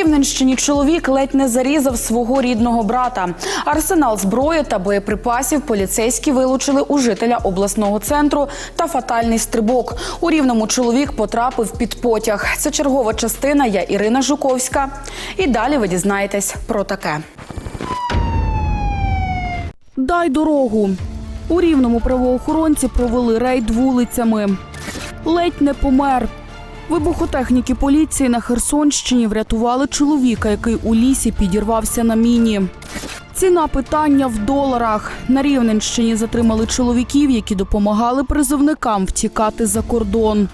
Рівненщині чоловік ледь не зарізав свого рідного брата. Арсенал зброї та боєприпасів поліцейські вилучили у жителя обласного центру та фатальний стрибок. У рівному чоловік потрапив під потяг. Це чергова частина. Я Ірина Жуковська. І далі ви дізнаєтесь про таке. Дай дорогу. У рівному правоохоронці провели рейд вулицями. Ледь не помер. Вибухотехніки поліції на Херсонщині врятували чоловіка, який у лісі підірвався на міні. Ціна питання в доларах. На Рівненщині затримали чоловіків, які допомагали призовникам втікати за кордон.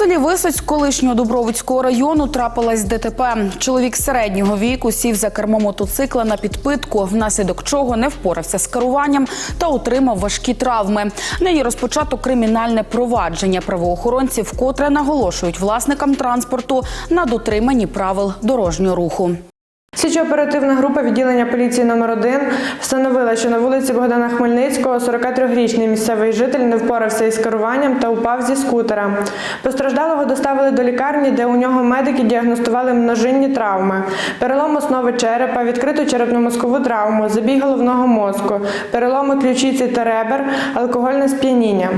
Селі Висоць колишнього Дубровицького району трапилась ДТП. Чоловік середнього віку сів за кермо мотоцикла на підпитку, внаслідок чого не впорався з керуванням та отримав важкі травми. Нині розпочато кримінальне провадження. правоохоронців, котре наголошують власникам транспорту на дотриманні правил дорожнього руху. Слідчо-оперативна група відділення поліції номер 1 встановила, що на вулиці Богдана Хмельницького 43-річний місцевий житель не впорався із керуванням та упав зі скутера. Постраждалого доставили до лікарні, де у нього медики діагностували множинні травми: перелом основи черепа, відкриту черепно-мозкову травму, забій головного мозку, переломи ключиці та ребер, алкогольне сп'яніння.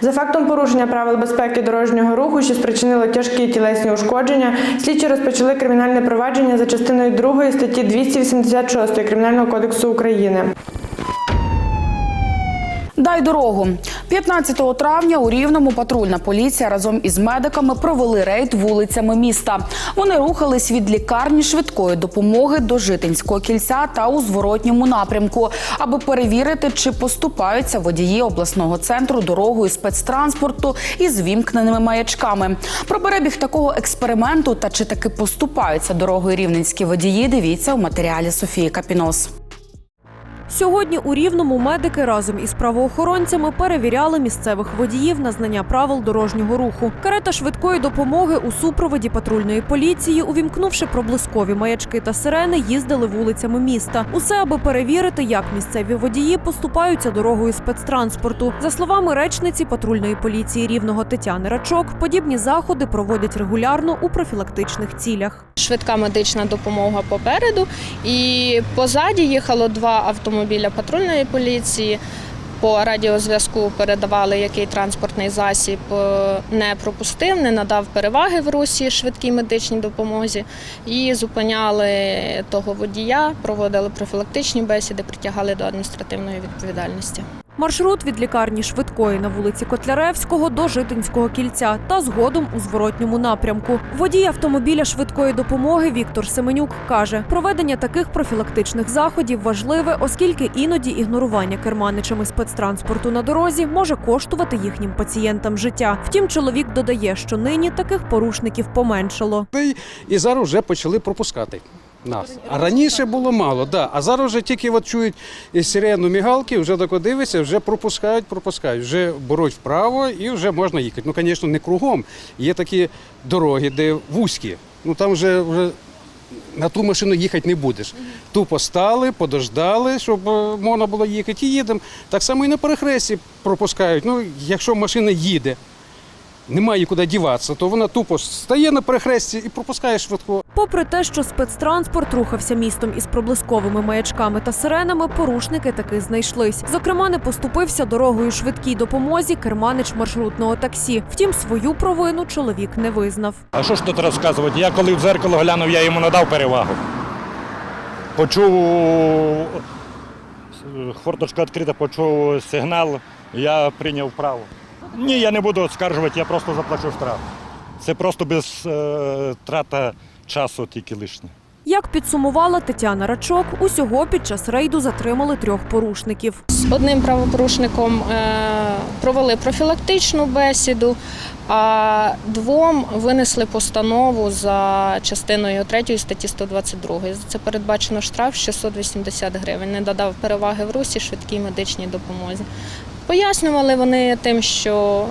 За фактом порушення правил безпеки дорожнього руху, що спричинило тяжкі тілесні ушкодження, слідчі розпочали кримінальне провадження за частиною 2 статті 286 Кримінального кодексу України. Дай дорогу 15 травня у Рівному патрульна поліція разом із медиками провели рейд вулицями міста. Вони рухались від лікарні швидкої допомоги до житинського кільця та у зворотньому напрямку, аби перевірити, чи поступаються водії обласного центру дорогою спецтранспорту із вімкненими маячками. Про перебіг такого експерименту та чи таки поступаються дорогою рівненські водії. Дивіться у матеріалі Софії Капінос. Сьогодні у Рівному медики разом із правоохоронцями перевіряли місцевих водіїв на знання правил дорожнього руху. Карета швидкої допомоги у супроводі патрульної поліції, увімкнувши проблискові маячки та сирени, їздили вулицями міста. Усе аби перевірити, як місцеві водії поступаються дорогою спецтранспорту. За словами речниці патрульної поліції рівного Тетяни Рачок, подібні заходи проводять регулярно у профілактичних цілях. швидка медична допомога попереду, і позаді їхало два автомобіля патрульної поліції. По радіозв'язку передавали, який транспортний засіб е, не пропустив, не надав переваги в русі швидкій медичній допомозі і зупиняли того водія, проводили профілактичні бесіди, притягали до адміністративної відповідальності. Маршрут від лікарні швидкої на вулиці Котляревського до Житинського кільця та згодом у зворотньому напрямку. Водій автомобіля швидкої допомоги Віктор Семенюк каже, проведення таких профілактичних заходів важливе, оскільки іноді ігнорування керманичами спецтранспорту на дорозі може коштувати їхнім пацієнтам життя. Втім, чоловік додає, що нині таких порушників поменшало. І зараз вже почали пропускати нас. А раніше було мало, да. а зараз вже тільки от чують сирену мігалки, вже тако дивиться, вже пропускають, пропускають, вже беруть вправо і вже можна їхати. Ну, звісно, не кругом. Є такі дороги, де вузькі. Ну там вже, вже на ту машину їхати не будеш. Тупо стали, подождали, щоб е, можна було їхати, і їдемо. Так само і на перехресті пропускають. Ну, якщо машина їде. Немає куди діватися, то вона тупо стає на перехресті і пропускає швидко. Попри те, що спецтранспорт рухався містом із проблисковими маячками та сиренами, порушники таки знайшлись. Зокрема, не поступився дорогою швидкій допомозі керманич маршрутного таксі. Втім, свою провину чоловік не визнав. А що ж тут розказувати? Я коли в дзеркало глянув, я йому надав перевагу. Почув хорточка відкрита, почув сигнал, я прийняв право. Ні, я не буду оскаржувати, я просто заплачу штраф. Це просто без е, трата часу тільки лишнє. Як підсумувала Тетяна Рачок, усього під час рейду затримали трьох порушників. З одним правопорушником е, провели профілактичну бесіду, а двом винесли постанову за частиною 3 статті 122. За це передбачено штраф 680 гривень. Не додав переваги в русі швидкій медичній допомозі. Пояснювали вони тим, що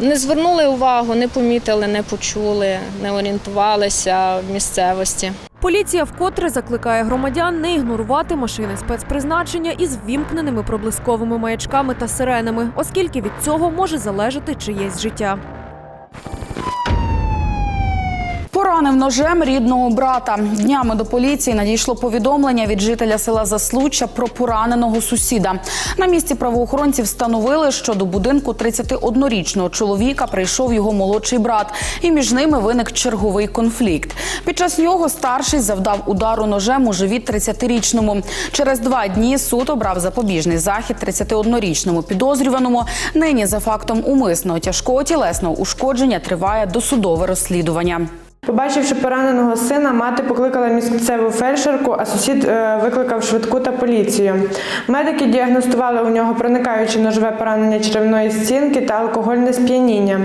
не звернули увагу, не помітили, не почули, не орієнтувалися в місцевості. Поліція вкотре закликає громадян не ігнорувати машини спецпризначення із ввімкненими проблисковими маячками та сиренами, оскільки від цього може залежати чиєсь життя. Поранив ножем рідного брата. Днями до поліції надійшло повідомлення від жителя села Заслуччя про пораненого сусіда. На місці правоохоронці встановили, що до будинку 31-річного чоловіка прийшов його молодший брат, і між ними виник черговий конфлікт. Під час нього старший завдав удару ножем у живіт 30-річному. Через два дні суд обрав запобіжний захід 31-річному підозрюваному. Нині за фактом умисного тяжкого тілесного ушкодження триває досудове розслідування. Побачивши пораненого сина, мати покликала місцеву фельдшерку, а сусід е, викликав швидку та поліцію. Медики діагностували у нього проникаюче ножове поранення черевної стінки та алкогольне сп'яніння.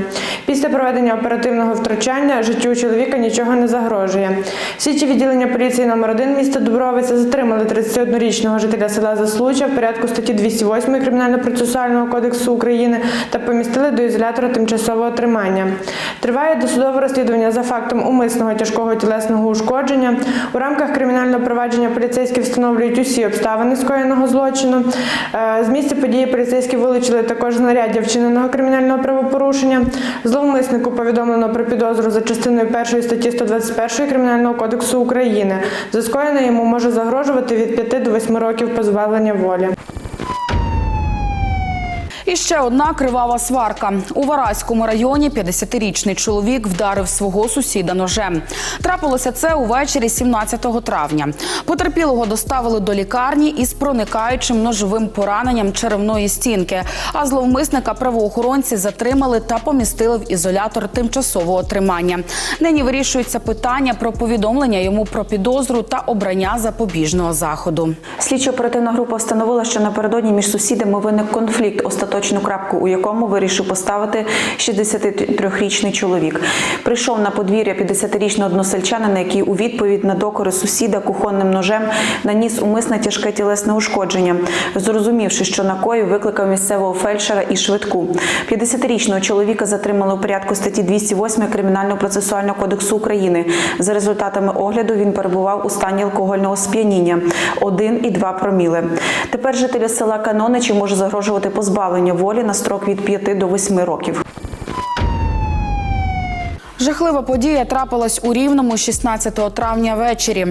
Після проведення оперативного втручання життю чоловіка нічого не загрожує. Слідчі відділення поліції номер 1 міста Дубровиця затримали 31-річного жителя села Заслуча в порядку статті 208 Кримінально-процесуального кодексу України та помістили до ізолятора тимчасового тримання. Триває досудове розслідування за фактом умисного тяжкого тілесного ушкодження. У рамках кримінального провадження поліцейські встановлюють усі обставини скоєного злочину. Е, З місця події поліцейські вилучили також знаряддя вчиненого кримінального правопорушення. Зловмиснику повідомлено про підозру за частиною 1 статті 121 Кримінального кодексу України. За скоєне йому може загрожувати від 5 до 8 років позбавлення волі. І ще одна кривава сварка. У Вараському районі 50-річний чоловік вдарив свого сусіда ножем. Трапилося це увечері 17 травня. Потерпілого доставили до лікарні із проникаючим ножовим пораненням черевної стінки. А зловмисника правоохоронці затримали та помістили в ізолятор тимчасового тримання. Нині вирішується питання про повідомлення йому про підозру та обрання запобіжного заходу. Слідчо-оперативна група встановила, що напередодні між сусідами виник конфлікт, остаточну крапку у якому вирішив поставити 63-річний чоловік. Прийшов на подвір'я 50-річного односельчанина, який у відповідь на докори сусіда кухонним ножем наніс умисне тяжке тілесне ушкодження. Зрозумівши, що накоїв, викликав місцевого фельдшера і швидку. 50-річного чоловіка затримали у порядку статті 208 Кримінального процесуального кодексу України. За результатами огляду він перебував у стані алкогольного сп'яніння 1,2 проміли. Тепер жителя села Каноничі може загрожувати позбавлення волі на строк від 5 до 8 років. Жахлива подія трапилась у Рівному 16 травня ввечері.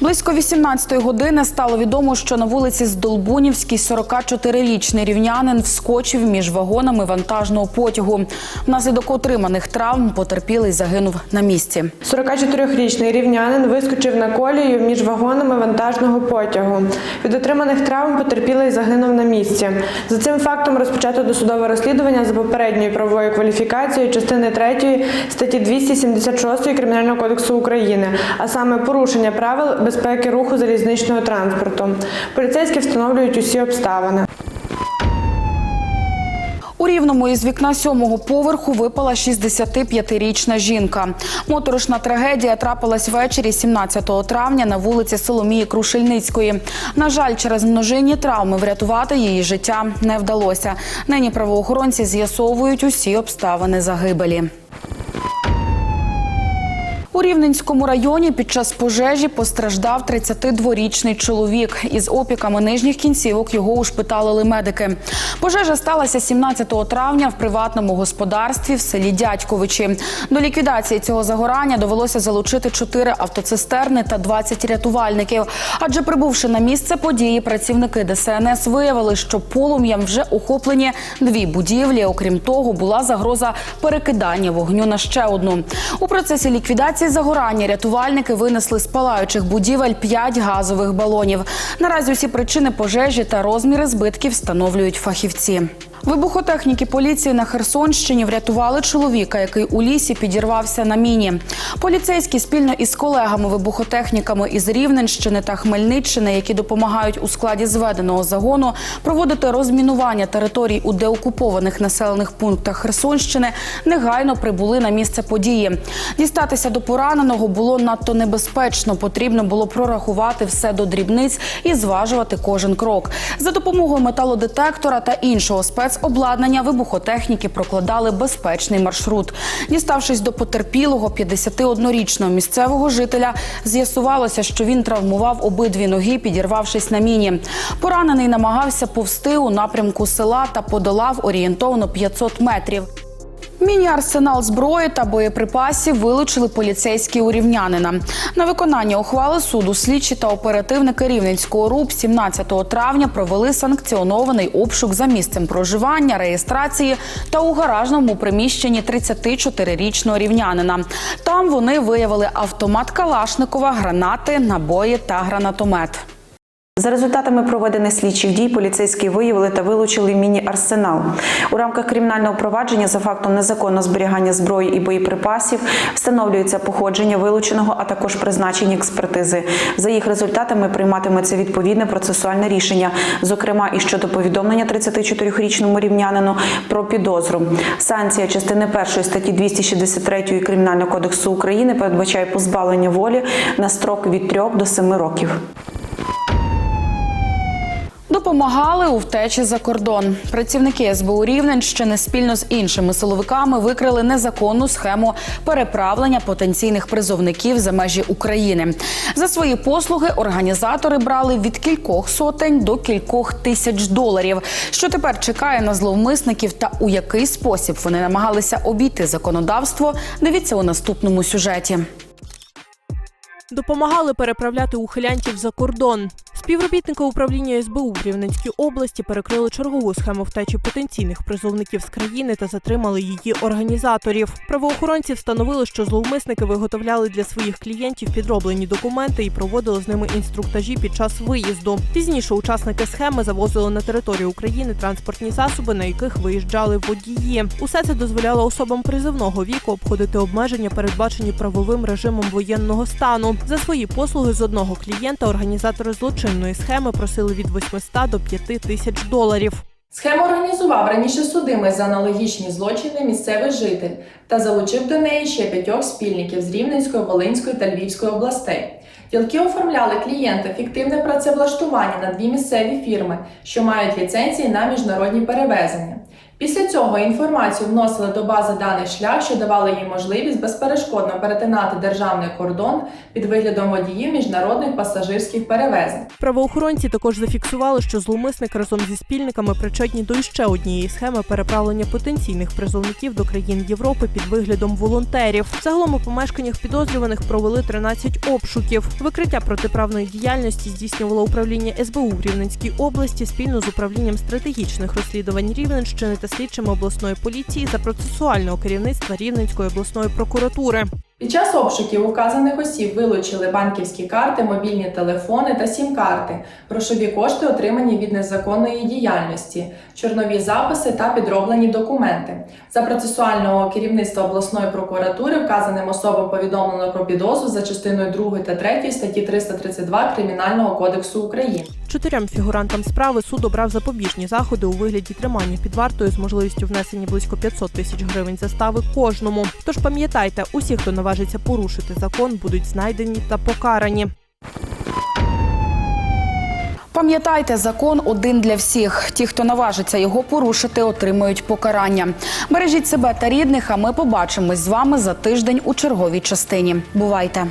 Близько 18-ї години стало відомо, що на вулиці Здолбунівській 44-річний рівнянин вскочив між вагонами вантажного потягу. Внаслідок отриманих травм потерпілий загинув на місці. 44-річний рівнянин вискочив на колію між вагонами вантажного потягу. Від отриманих травм потерпілий загинув на місці. За цим фактом розпочато досудове розслідування за попередньою правовою кваліфікацією частини 3 статті 276 Кримінального кодексу України, а саме порушення правил безпеки руху залізничного транспорту. Поліцейські встановлюють усі обставини. У рівному із вікна сьомого поверху випала 65-річна жінка. Моторошна трагедія трапилась ввечері 17 травня на вулиці Соломії Крушельницької. На жаль, через множинні травми врятувати її життя не вдалося. Нині правоохоронці з'ясовують усі обставини загибелі. Рівненському районі під час пожежі постраждав 32-річний чоловік. Із опіками нижніх кінцівок його ушпиталили медики. Пожежа сталася 17 травня в приватному господарстві в селі Дядьковичі. До ліквідації цього загорання довелося залучити 4 автоцистерни та 20 рятувальників. Адже прибувши на місце події, працівники ДСНС виявили, що полум'ям вже охоплені дві будівлі. Окрім того, була загроза перекидання вогню на ще одну. У процесі ліквідації загорання рятувальники винесли з палаючих будівель 5 газових балонів. Наразі усі причини пожежі та розміри збитків встановлюють фахівці. Вибухотехніки поліції на Херсонщині врятували чоловіка, який у лісі підірвався на міні. Поліцейські спільно із колегами-вибухотехніками із Рівненщини та Хмельниччини, які допомагають у складі зведеного загону проводити розмінування територій у деокупованих населених пунктах Херсонщини, негайно прибули на місце події. Дістатися до пораненого було надто небезпечно. Потрібно було прорахувати все до дрібниць і зважувати кожен крок. За допомогою металодетектора та іншого спецобладнання вибухотехніки прокладали безпечний маршрут. Діставшись до потерпілого 51-річного місцевого жителя, з'ясувалося, що він травмував обидві ноги, підірвавшись на міні. Поранений намагався повсти у напрямку села та подолав орієнтовно 500 метрів. Міні-арсенал зброї та боєприпасів вилучили поліцейські у Рівнянина. На виконання ухвали суду слідчі та оперативники Рівненського РУП 17 травня провели санкціонований обшук за місцем проживання, реєстрації та у гаражному приміщенні 34-річного рівнянина. Там вони виявили автомат Калашникова, гранати, набої та гранатомет. За результатами проведених слідчих дій поліцейські виявили та вилучили міні-арсенал. У рамках кримінального провадження за фактом незаконного зберігання зброї і боєприпасів встановлюється походження вилученого, а також призначені експертизи. За їх результатами прийматиметься відповідне процесуальне рішення, зокрема і щодо повідомлення 34-річному рівнянину про підозру. Санкція частини 1 статті 263 Кримінального кодексу України передбачає позбавлення волі на строк від 3 до 7 років. Допомагали у втечі за кордон. Працівники СБУ Рівненщини спільно з іншими силовиками викрили незаконну схему переправлення потенційних призовників за межі України. За свої послуги організатори брали від кількох сотень до кількох тисяч доларів. Що тепер чекає на зловмисників та у який спосіб вони намагалися обійти законодавство? Дивіться у наступному сюжеті. Допомагали переправляти ухилянтів за кордон. Співробітники управління СБУ в Рівненській області перекрили чергову схему втечі потенційних призовників з країни та затримали її організаторів. Правоохоронці встановили, що зловмисники виготовляли для своїх клієнтів підроблені документи і проводили з ними інструктажі під час виїзду. Пізніше учасники схеми завозили на територію України транспортні засоби, на яких виїжджали водії. Усе це дозволяло особам призивного віку обходити обмеження, передбачені правовим режимом воєнного стану. За свої послуги з одного клієнта організатори злочинної схеми просили від 800 до 5 тисяч доларів. Схему організував раніше судимий за аналогічні злочини місцевий житель та залучив до неї ще п'ятьох спільників з Рівненської, Волинської та Львівської областей. Ділки оформляли клієнта фіктивне працевлаштування на дві місцеві фірми, що мають ліцензії на міжнародні перевезення. Після цього інформацію вносили до бази даний шлях, що давали їм можливість безперешкодно перетинати державний кордон під виглядом водіїв міжнародних пасажирських перевезень. Правоохоронці також зафіксували, що зловмисник разом зі спільниками причетні до іще однієї схеми переправлення потенційних призовників до країн Європи під виглядом волонтерів. Загалом у помешканнях підозрюваних провели 13 обшуків. Викриття протиправної діяльності здійснювало управління СБУ в Рівненській області спільно з управлінням стратегічних розслідувань Рівненщини та слідчими обласної поліції за процесуального керівництва Рівненської обласної прокуратури. Під час обшуків указаних осіб вилучили банківські карти, мобільні телефони та сім-карти, грошові кошти, отримані від незаконної діяльності, чорнові записи та підроблені документи. За процесуального керівництва обласної прокуратури вказаним особам повідомлено про підозру за частиною 2 та 3 статті 332 Кримінального кодексу України. Чотирьом фігурантам справи суд обрав запобіжні заходи у вигляді тримання під вартою з можливістю внесення близько 500 тисяч гривень застави кожному. Тож пам'ятайте, усі, хто наважиться порушити закон, будуть знайдені та покарані. Пам'ятайте, закон один для всіх. Ті, хто наважиться його порушити, отримують покарання. Бережіть себе та рідних. А ми побачимось з вами за тиждень у черговій частині. Бувайте!